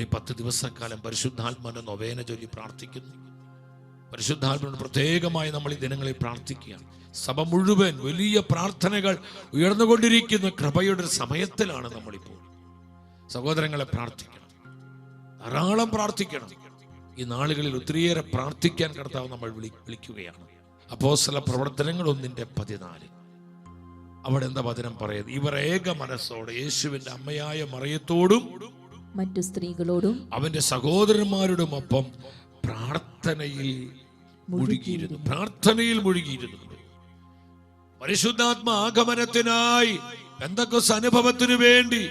ഈ പത്ത് ദിവസക്കാലം പരിശുദ്ധാത്മാന്റെ നൊവേന ചൊല്ലി പ്രാർത്ഥിക്കുന്നു. പരിശുദ്ധാത്മാവിന് പ്രത്യേകമായി നമ്മൾ ഈ ദിനങ്ങളിൽ പ്രാർത്ഥിക്കുകയാണ്. സഭ മുഴുവൻ വലിയ പ്രാർത്ഥനകൾ ഉയർന്നുകൊണ്ടിരിക്കുന്ന കൃപയുടെ സമയത്തിലാണ് നമ്മളിപ്പോൾ. സഹോദരങ്ങളെ പ്രാർത്ഥിക്കണം. ധാരാളം പ്രാർത്ഥിക്കണം. ഈ നാളുകളിൽ ഒത്തിരിയേറെ പ്രാർത്ഥിക്കാൻ കർത്താവ് നമ്മൾ വിളി വിളിക്കുകയാണ്. അപ്പോസ്തല പ്രവർത്തനങ്ങൾ ഒന്നിന്റെ പതിനാല്. അവിടെ എന്താ വചനം പറയുന്നത്? ഇവർ ഏക മനസ്സോടെ യേശുവിന്റെ അമ്മയായ മറിയത്തോടും മറ്റു സ്ത്രീകളോടും അവന്റെ സഹോദരന്മാരോടും ഒപ്പം പ്രാർത്ഥനയിൽ മുഴുകിയിരുന്നു. പ്രാർത്ഥനയിൽ മുഴുകിയിരുന്നു. പരിശുദ്ധാത്മ ആഗമനത്തിനായി എന്തൊക്കെ അനുഭവത്തിനു വേണ്ടി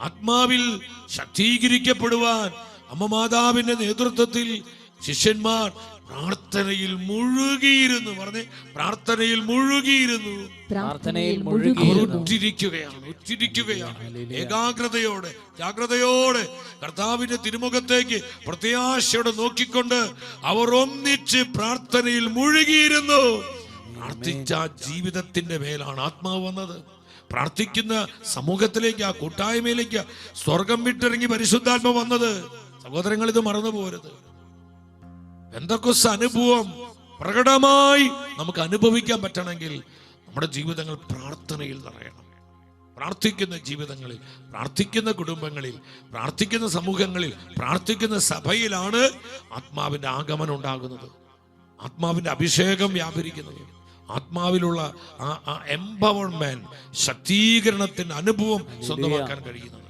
ആത്മാവിൽ ശക്തീകരിക്കപ്പെടുവാൻ അമ്മ മാതാവിന്റെ നേതൃത്വത്തിൽ ശിഷ്യന്മാർ പ്രാർത്ഥനയിൽ മുഴുകിയിരുന്നു. പറഞ്ഞേ പ്രാർത്ഥനയിൽ മുഴുകിയിരുന്നു. പ്രാർത്ഥനയിൽ ഉറ്റിരിക്കുകയാണ് ഉറ്റിരിക്കുകയാണ് ഏകാഗ്രതയോടെ ജാഗ്രതയോടെ കർത്താവിന്റെ തിരുമുഖത്തേക്ക് പ്രത്യാശയോടെ നോക്കിക്കൊണ്ട് അവർ ഒന്നിച്ച് പ്രാർത്ഥനയിൽ മുഴുകിയിരുന്നു. പ്രാർത്ഥിച്ച ജീവിതത്തിന്റെ മേലാണ് ആത്മാവ് വന്നത്. പ്രാർത്ഥിക്കുന്ന സമൂഹത്തിലേക്ക് ആ കൂട്ടായ്മയിലേക്ക് സ്വർഗം വിട്ടിറങ്ങി പരിശുദ്ധാത്മ വന്നത്. സഹോദരങ്ങൾ ഇത് മറന്നു പോരുത് എന്തൊക്കെ അനുഭവം? പ്രകടമായി നമുക്ക് അനുഭവിക്കാൻ പറ്റണമെങ്കിൽ നമ്മുടെ ജീവിതങ്ങൾ പ്രാർത്ഥനയിൽ നിറയണം. പ്രാർത്ഥിക്കുന്ന ജീവിതങ്ങളിൽ പ്രാർത്ഥിക്കുന്ന കുടുംബങ്ങളിൽ പ്രാർത്ഥിക്കുന്ന സമൂഹങ്ങളിൽ പ്രാർത്ഥിക്കുന്ന സഭയിലാണ് ആത്മാവിന്റെ ആഗമനം ഉണ്ടാകുന്നത്. ആത്മാവിന്റെ അഭിഷേകം വ്യാപരിക്കുന്നത്. ആത്മാവിലുള്ള ആ എംപവർമെന്റ് ശക്തീകരണത്തിന്റെ അനുഭവം സ്വന്തമാക്കാൻ കഴിയുന്നത്.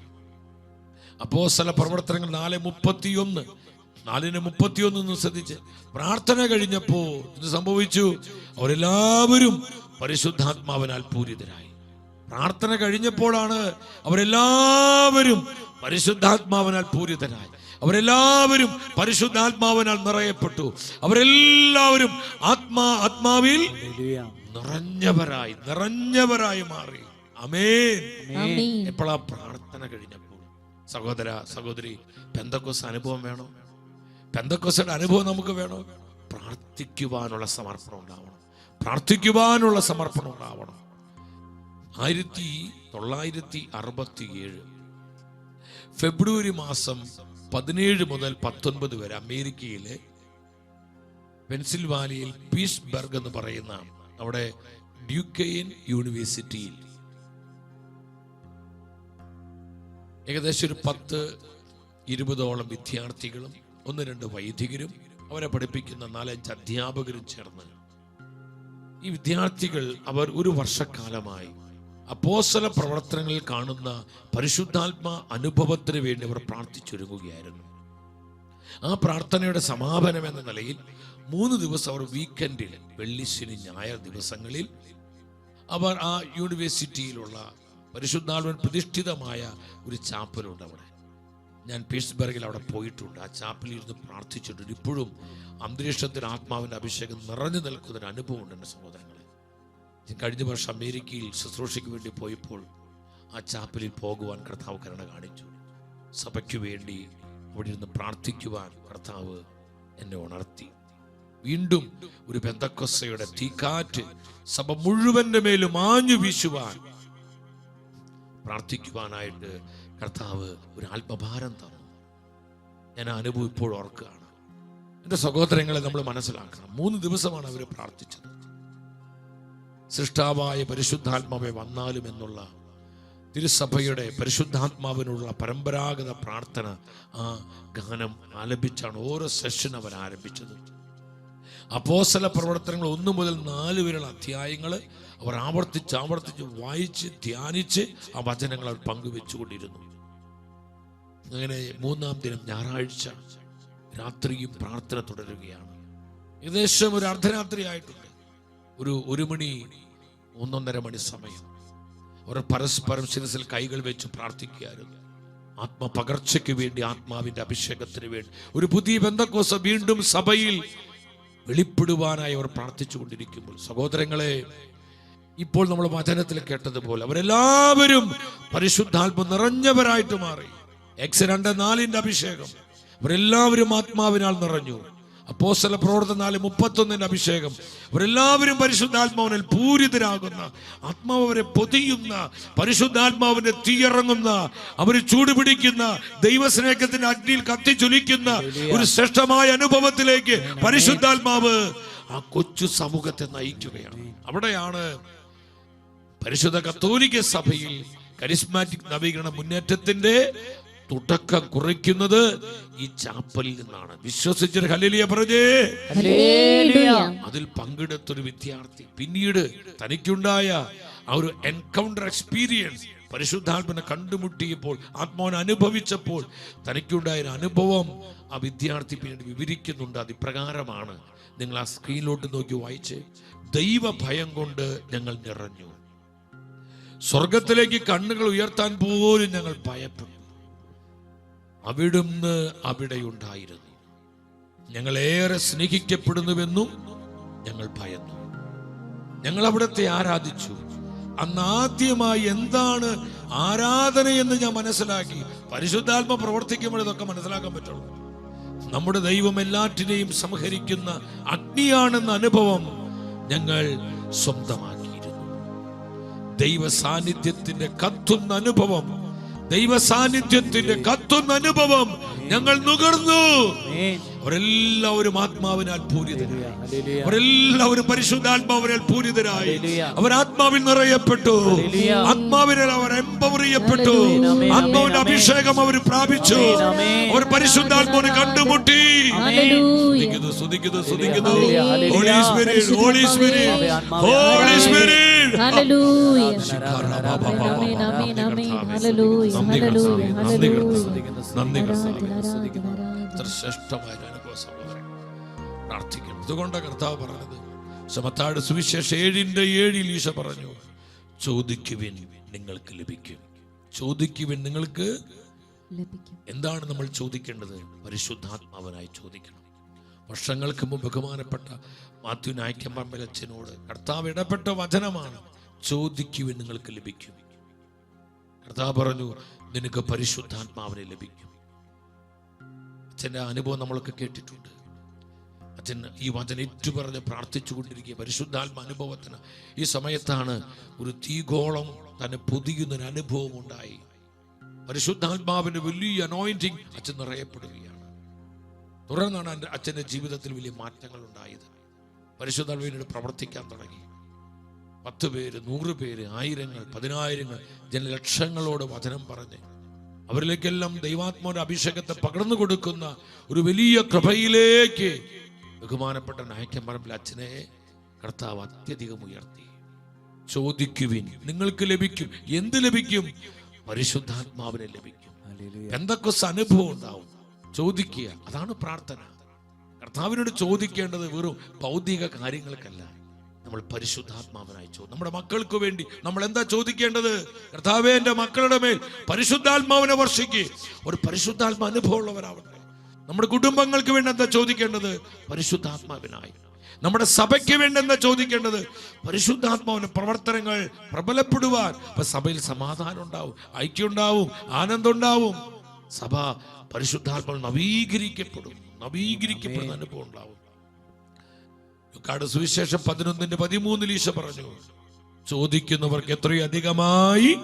അപ്പോ സ്ഥല പ്രവർത്തനങ്ങൾ നാല് മുപ്പത്തിയൊന്ന്. നാലിന് മുപ്പത്തിയൊന്ന് ശ്രദ്ധിച്ച് പ്രാർത്ഥന കഴിഞ്ഞപ്പോ ഇത് സംഭവിച്ചു? അവരെല്ലാവരും പരിശുദ്ധാത്മാവിനാൽ പൂരിതരായി. പ്രാർത്ഥന കഴിഞ്ഞപ്പോഴാണ് അവരെല്ലാവരും പരിശുദ്ധാത്മാവിനാൽ പൂരിതരായി. അവരെല്ലാവരും പരിശുദ്ധാത്മാവിനാൽ നിറയപ്പെട്ടു. അവരെല്ലാവരും ആത്മാ ആത്മാവിൽ നിറഞ്ഞവരായി നിറഞ്ഞവരായി മാറി. അമേൻ ആമേൻ. എപ്പോഴാ പ്രാർത്ഥന കഴിഞ്ഞപ്പോൾ? സഹോദര സഹോദരി പെന്തക്കോസ് അനുഭവം വേണോ? പെന്തക്കോസിന്റെ അനുഭവം നമുക്ക് വേണോ? പ്രാർത്ഥിക്കുവാനുള്ള സമർപ്പണം ഉണ്ടാവണം. പ്രാർത്ഥിക്കുവാനുള്ള സമർപ്പണം ഉണ്ടാവണം. ആയിരത്തി തൊള്ളായിരത്തി അറുപത്തി ഏഴ് ഫെബ്രുവരി മാസം പതിനേഴ് മുതൽ പത്തൊൻപത് വരെ അമേരിക്കയിലെ പെൻസിൽവാനിയയിൽ പീസ്ബർഗ് എന്ന് പറയുന്ന അവിടെ ഡ്യൂക്കെയിൻ യൂണിവേഴ്സിറ്റിയിൽ ഏകദേശം ഒരു പത്ത് ഇരുപതോളം വിദ്യാർത്ഥികളും ഒന്ന് രണ്ട് വൈദികരും അവരെ പഠിപ്പിക്കുന്ന നാലഞ്ച് അധ്യാപകരും ചേർന്ന്. ഈ വിദ്യാർത്ഥികൾ അവർ ഒരു വർഷക്കാലമായി അപ്പോസല പ്രവർത്തനങ്ങളിൽ കാണുന്ന പരിശുദ്ധാത്മ അനുഭവത്തിന് വേണ്ടി അവർ പ്രാർത്ഥിച്ചൊരുങ്ങുകയായിരുന്നു. ആ പ്രാർത്ഥനയുടെ സമാപനം എന്ന നിലയിൽ മൂന്ന് ദിവസം അവർ വീക്കെൻഡിൽ വെള്ളി ശനി ഞായർ ദിവസങ്ങളിൽ അവർ ആ യൂണിവേഴ്സിറ്റിയിലുള്ള പരിശുദ്ധാത്മൻ പ്രതിഷ്ഠിതമായ ഒരു ചാപ്പലുണ്ട് അവിടെ. ഞാൻ പീസ്ബർഗിൽ അവിടെ പോയിട്ടുണ്ട്. ആ ചാപ്പലിൽ ഇരുന്ന് പ്രാർത്ഥിച്ചിട്ടുണ്ട്. ഇപ്പോഴും അന്തരീക്ഷത്തിൽ ആത്മാവിന്റെ അഭിഷേകം നിറഞ്ഞു നിൽക്കുന്ന ഒരു അനുഭവമുണ്ട് എന്റെ സഹോദരങ്ങളെ. കഴിഞ്ഞ വർഷം അമേരിക്കയിൽ ശുശ്രൂഷയ്ക്ക് വേണ്ടി പോയപ്പോൾ ആ ചാപ്പലിൽ പോകുവാൻ കർത്താവ് കരുണ കാണിച്ചു. സഭയ്ക്ക് വേണ്ടി അവിടെ ഇരുന്ന് പ്രാർത്ഥിക്കുവാൻ കർത്താവ് എന്നെ ഉണർത്തി. വീണ്ടും ഒരു ബന്ധക്കൊസയുടെ തീക്കാറ്റ് സഭ മുഴുവന്റെ മേലും ആഞ്ഞു വീശുവാൻ പ്രാർത്ഥിക്കുവാനായിട്ട് കർത്താവ് ഒരു ആത്മഭാരം തന്നു. ഞാൻ അനുഭവം ഇപ്പോഴും ഓർക്കുകയാണ്. എന്റെ സഹോദരങ്ങളെ നമ്മൾ മനസ്സിലാക്കണം. മൂന്ന് ദിവസമാണ് അവർ പ്രാർത്ഥിച്ചത്. സൃഷ്ടാവായ പരിശുദ്ധാത്മാവെ വന്നാലും എന്നുള്ള തിരുസഭയുടെ പരിശുദ്ധാത്മാവിനുള്ള പരമ്പരാഗത പ്രാർത്ഥന ആ ഗാനം ആലപിച്ചാണ് ഓരോ സെഷൻ അവർ ആരംഭിച്ചത്. അപ്പോസല പ്രവർത്തനങ്ങൾ ഒന്നു മുതൽ നാല് വരെയുള്ള അധ്യായങ്ങൾ അവർ ആവർത്തിച്ച് ആവർത്തിച്ച് വായിച്ച് ധ്യാനിച്ച് ആ വചനങ്ങൾ അവർ പങ്കുവെച്ചുകൊണ്ടിരുന്നു. അങ്ങനെ മൂന്നാം ദിനം ഞായറാഴ്ച രാത്രിയും പ്രാർത്ഥന തുടരുകയാണ്. ഏകദേശം ഒരു അർദ്ധരാത്രി ആയിട്ടുണ്ട്. ഒരു ഒരു മണി ഒന്നൊന്നര മണി സമയം. അവർ പരസ്പരം ശിരസിൽ കൈകൾ വെച്ച് പ്രാർത്ഥിക്കുകയായിരുന്നു. ആത്മപകർച്ചയ്ക്ക് വേണ്ടി ആത്മാവിന്റെ അഭിഷേകത്തിന് വേണ്ടി. ഒരു പുതിയ ബന്ധക്കോസ വീണ്ടും സഭയിൽ വെളിപ്പെടുവാനായി അവർ പ്രാർത്ഥിച്ചു കൊണ്ടിരിക്കുമ്പോൾ. സഹോദരങ്ങളെ ഇപ്പോൾ നമ്മൾ വചനത്തിൽ കേട്ടതുപോലെ അവരെല്ലാവരും പരിശുദ്ധാത്മ നിറഞ്ഞവരായിട്ട് മാറി. എക്സ് രണ്ട് നാലിന്റെ അഭിഷേകം. അവരെല്ലാവരും ആത്മാവിനാൽ നിറഞ്ഞു. അപ്പോസ്തല പ്രവർത്തന നാല് മുപ്പത്തൊന്നിന്റെ അഭിഷേകം. അവരെല്ലാവരും പരിശുദ്ധാത്മാവിനിൽ പൂരിതരാകുന്ന ആത്മാവ് അവരെ പൊതിയുന്ന പരിശുദ്ധാത്മാവിന്റെ തീയിറങ്ങുന്ന അവർ ചൂടുപിടിക്കുന്ന ദൈവസ്നേഹത്തിന്റെ അഗ്നിയിൽ കത്തിച്ചൊലിക്കുന്ന ഒരു ശ്രേഷ്ഠമായ അനുഭവത്തിലേക്ക് പരിശുദ്ധാത്മാവ് ആ കൊച്ചു സമൂഹത്തെ നയിക്കുകയാണ്. അവിടെയാണ് പരിശുദ്ധ കത്തോലിക്ക സഭയിൽ കരിസ്മാറ്റിക് നവീകരണ മുന്നേറ്റത്തിന്റെ തുടക്കം കുറിക്കുന്നത് ഈ ചാപ്പലിൽ നിന്നാണ്. വിശ്വസിച്ചൊരു ഹലിലിയ പറഞ്ഞേ. അതിൽ പങ്കെടുത്തൊരു വിദ്യാർത്ഥി. പിന്നീട് തനിക്കുണ്ടായ ആ ഒരു എൻകൗണ്ടർ എക്സ്പീരിയൻസ് പരിശുദ്ധാത്മനെ കണ്ടുമുട്ടിയപ്പോൾ ആത്മാവൻ അനുഭവിച്ചപ്പോൾ തനിക്കുണ്ടായ ഒരു അനുഭവം ആ വിദ്യാർത്ഥി പിന്നീട് വിവരിക്കുന്നുണ്ട്. അത് ഇപ്രകാരമാണ് നിങ്ങൾ ആ സ്ക്രീനിലോട്ട് നോക്കി വായിച്ച്. ദൈവഭയം കൊണ്ട് ഞങ്ങൾ നിറഞ്ഞു. സ്വർഗത്തിലേക്ക് കണ്ണുകൾ ഉയർത്താൻ പോലും ഞങ്ങൾ ഭയപ്പെട്ടു. അവിടുന്ന് അവിടെയുണ്ടായിരുന്നു ഞങ്ങൾ ഏറെ സ്നേഹിക്കപ്പെടുന്നുവെന്നും ഞങ്ങൾ ഭയന്നു. ഞങ്ങൾ അവിടത്തെ ആരാധിച്ചു. അന്ന് ആദ്യമായി എന്താണ് ആരാധന എന്ന് ഞാൻ മനസ്സിലാക്കി. പരിശുദ്ധാത്മ പ്രവർത്തിക്കുമ്പോൾ ഇതൊക്കെ മനസ്സിലാക്കാൻ പറ്റുള്ളൂ. നമ്മുടെ ദൈവം എല്ലാറ്റിനെയും സംഹരിക്കുന്ന അഗ്നിയാണെന്ന അനുഭവം ഞങ്ങൾ സ്വന്തമാക്കിയിരുന്നു. ദൈവ സാന്നിധ്യത്തിന്റെ കത്തുന്ന അനുഭവം ദൈവ സാന്നിധ്യത്തിന്റെ കത്തുന്ന അനുഭവം ഞങ്ങൾ നുകർന്നു. അവരെല്ലാവരും ആത്മാവിനാൽ പൂരിതരായി. അവരെല്ലാവരും പരിശുദ്ധാത്മാവിനാൽ പൂരിതരായി. അവർ ആത്മാവിൽ നിറയപ്പെട്ടു. ആത്മാവിനാൽ അവർ എംപവർ ചെയ്യപ്പെട്ടു. ആത്മാവിന്റെ അഭിഷേകം അവർ പ്രാപിച്ചു. അവർ പരിശുദ്ധാത്മാവിനെ കണ്ടുമുട്ടി. സ്തുതിക്കുന്നു സ്തുതിക്കുന്നു സ്തുതിക്കുന്നു. ഹോളീശ്വരി ഹോളീശ്വരി holy spirit holy spirit holy spirit hallelujah. ആമേൻ, ആമേൻ, ആമേൻ, ആമേൻ. ഹല്ലേലൂയ, ഹല്ലേലൂയ, ഹല്ലേലൂയ. നന്ദി കർത്താവേ. ആരാധന, ആരാധന. എത്ര ശ്രേഷ്ഠമായ ഒരു അനുഭവ സഹോദരൻ പ്രാർത്ഥിക്കണം ഇതുകൊണ്ട് കർത്താവ് പറഞ്ഞത് സമത്താട് സുവിശേഷ ഏഴിന്റെ ഏഴിൽ ഈശോ പറഞ്ഞു ചോദിക്കുവിൻ നിങ്ങൾക്ക് ലഭിക്കും ചോദിക്കുവിൻ നിങ്ങൾക്ക് ലഭിക്കും എന്താണ് നമ്മൾ ചോദിക്കേണ്ടത് പരിശുദ്ധാത്മാവനായി ചോദിക്കണം വർഷങ്ങൾക്ക് മുമ്പ് ബഹുമാനപ്പെട്ട മാത്യു നായ്ക്കമ്പമ്പലച്ചനോട് കർത്താവ് ഇടപെട്ട വചനമാണ് ചോദിക്കുവിൻ നിങ്ങൾക്ക് ലഭിക്കും. കർത്താവ് പറഞ്ഞു നിനക്ക് പരിശുദ്ധാത്മാവിനെ ലഭിക്കും. അച്ഛന്റെ അനുഭവം നമ്മളൊക്കെ കേട്ടിട്ടുണ്ട്. അച്ഛൻ ഈ വചനം ഏറ്റുപറഞ്ഞ് പ്രാർത്ഥിച്ചു കൊണ്ടിരിക്കുക പരിശുദ്ധാത്മ അനുഭവത്തിന് ഈ സമയത്താണ് ഒരു തീഗോളം തന്നെ പൊതിയുന്നൊരു അനുഭവം ഉണ്ടായി. പരിശുദ്ധാത്മാവിന്റെ വലിയ അനോയിന്റിങ് അച്ഛൻ നിറയപ്പെടുകയാണ്. തുടർന്നാണ് എന്റെ അച്ഛന്റെ ജീവിതത്തിൽ വലിയ മാറ്റങ്ങൾ ഉണ്ടായത് പരിശുദ്ധാത്മാവിനോട് പ്രവർത്തിക്കാൻ തുടങ്ങി. പത്ത് പേര് നൂറ് പേര് ആയിരങ്ങൾ പതിനായിരങ്ങൾ ജനലക്ഷങ്ങളോട് വചനം പറഞ്ഞ് അവരിലേക്കെല്ലാം ദൈവാത്മാവിന്റെ അഭിഷേകത്തെ പകർന്നു കൊടുക്കുന്ന ഒരു വലിയ കൃപയിലേക്ക് ബഹുമാനപ്പെട്ട നായക്കന്മാരമ്പിൽ അച്ഛനെ കർത്താവ് അത്യധികം ഉയർത്തി. ചോദിക്കുവിൻ നിങ്ങൾക്ക് ലഭിക്കും. എന്ത് ലഭിക്കും? പരിശുദ്ധാത്മാവിനെ ലഭിക്കും. എന്തൊക്കെ അനുഭവം ഉണ്ടാവും? ചോദിക്കുക. അതാണ് പ്രാർത്ഥന. കർത്താവിനോട് ചോദിക്കേണ്ടത് വെറും ഭൗതിക കാര്യങ്ങൾക്കല്ല. നമ്മൾ പരിശുദ്ധാത്മാവിനായി ചോദിക്കും നമ്മുടെ മക്കൾക്ക് വേണ്ടി നമ്മൾ എന്താ ചോദിക്കേണ്ടത്? കർത്താവേ എന്റെ മക്കളുടെ മേൽ പരിശുദ്ധാത്മാവിനെ വർഷിക്കുക ഒരു പരിശുദ്ധാത്മാ അനുഭവമുള്ളവരാവട്ടെ. നമ്മുടെ കുടുംബങ്ങൾക്ക് വേണ്ടി എന്താ ചോദിക്കേണ്ടത്? പരിശുദ്ധാത്മാവിനായി. നമ്മുടെ സഭയ്ക്ക് വേണ്ടി എന്താ ചോദിക്കേണ്ടത്? പരിശുദ്ധാത്മാവിന്റെ പ്രവർത്തനങ്ങൾ പ്രബലപ്പെടുവാൻ. അപ്പൊ സഭയിൽ സമാധാനം ഉണ്ടാവും ഐക്യം ഉണ്ടാവും ആനന്ദം ഉണ്ടാവും. സഭ പരിശുദ്ധാത്മാവ് നവീകരിക്കപ്പെടും. നവീകരിക്കപ്പെടുന്ന അനുഭവം ഉണ്ടാവും. ലുക്കാട് സുവിശേഷം പതിനൊന്നിന്റെ പതിമൂന്നിൽ ഈശ പറഞ്ഞു ചോദിക്കുന്നവർക്ക് എത്രയും അധികമായി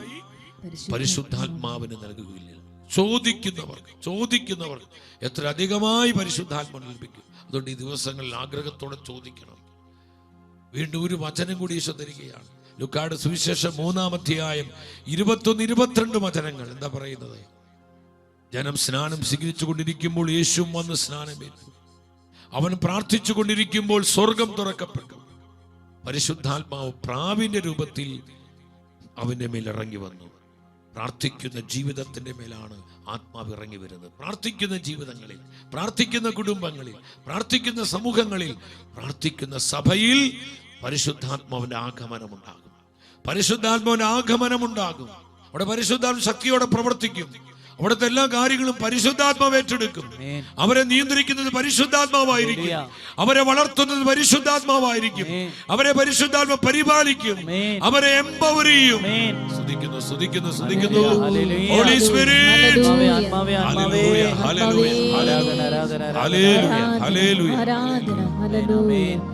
പരിശുദ്ധാത്മാവിന് നൽകുകയില്ല. ചോദിക്കുന്നവർക്ക് ചോദിക്കുന്നവർക്ക് എത്ര അധികമായി പരിശുദ്ധാത്മ ലഭിക്കും അതുകൊണ്ട് ഈ ദിവസങ്ങളിൽ ആഗ്രഹത്തോടെ ചോദിക്കണം. വീണ്ടും ഒരു വചനം കൂടി ഈശോ തരികയാണ്. ലുക്കാട് സുവിശേഷം മൂന്നാം അധ്യായം ഇരുപത്തൊന്ന് ഇരുപത്തിരണ്ട് വചനങ്ങൾ എന്താ പറയുന്നത്? ജനം സ്നാനം സ്വീകരിച്ചു കൊണ്ടിരിക്കുമ്പോൾ യേശുവും വന്ന് സ്നാനമേറ്റു അവൻ പ്രാർത്ഥിച്ചു കൊണ്ടിരിക്കുമ്പോൾ സ്വർഗം തുറക്കപ്പെട്ടു. പരിശുദ്ധാത്മാവ് പ്രാവിന്റെ രൂപത്തിൽ അവന്റെ മേൽ ഇറങ്ങി വന്നു. പ്രാർത്ഥിക്കുന്ന ജീവിതത്തിന്റെ മേലാണ് ആത്മാവ് ഇറങ്ങി വരുന്നത്. പ്രാർത്ഥിക്കുന്ന ജീവിതങ്ങളിൽ പ്രാർത്ഥിക്കുന്ന കുടുംബങ്ങളിൽ പ്രാർത്ഥിക്കുന്ന സമൂഹങ്ങളിൽ പ്രാർത്ഥിക്കുന്ന സഭയിൽ പരിശുദ്ധാത്മാവിന്റെ ആഗമനമുണ്ടാകും. പരിശുദ്ധാത്മാവിന്റെ ആഗമനമുണ്ടാകും. അവിടെ പരിശുദ്ധാത്മ ശക്തിയോടെ പ്രവർത്തിക്കും. അവിടുത്തെ എല്ലാ കാര്യങ്ങളും പരിശുദ്ധാത്മാവ് ഏറ്റെടുക്കും. അവരെ നിയന്ത്രിക്കുന്നത് പരിശുദ്ധാത്മാവായിരിക്കും. അവരെ വളർത്തുന്നത് പരിശുദ്ധാത്മാവായിരിക്കും. അവരെ പരിശുദ്ധാത്മ പരിപാലിക്കും. അവരെ എംപവർ ചെയ്യും. ശ്രദ്ധിക്കുന്നു ശ്രദ്ധിക്കുന്നു ശ്രദ്ധിക്കുന്നു. ഹോളി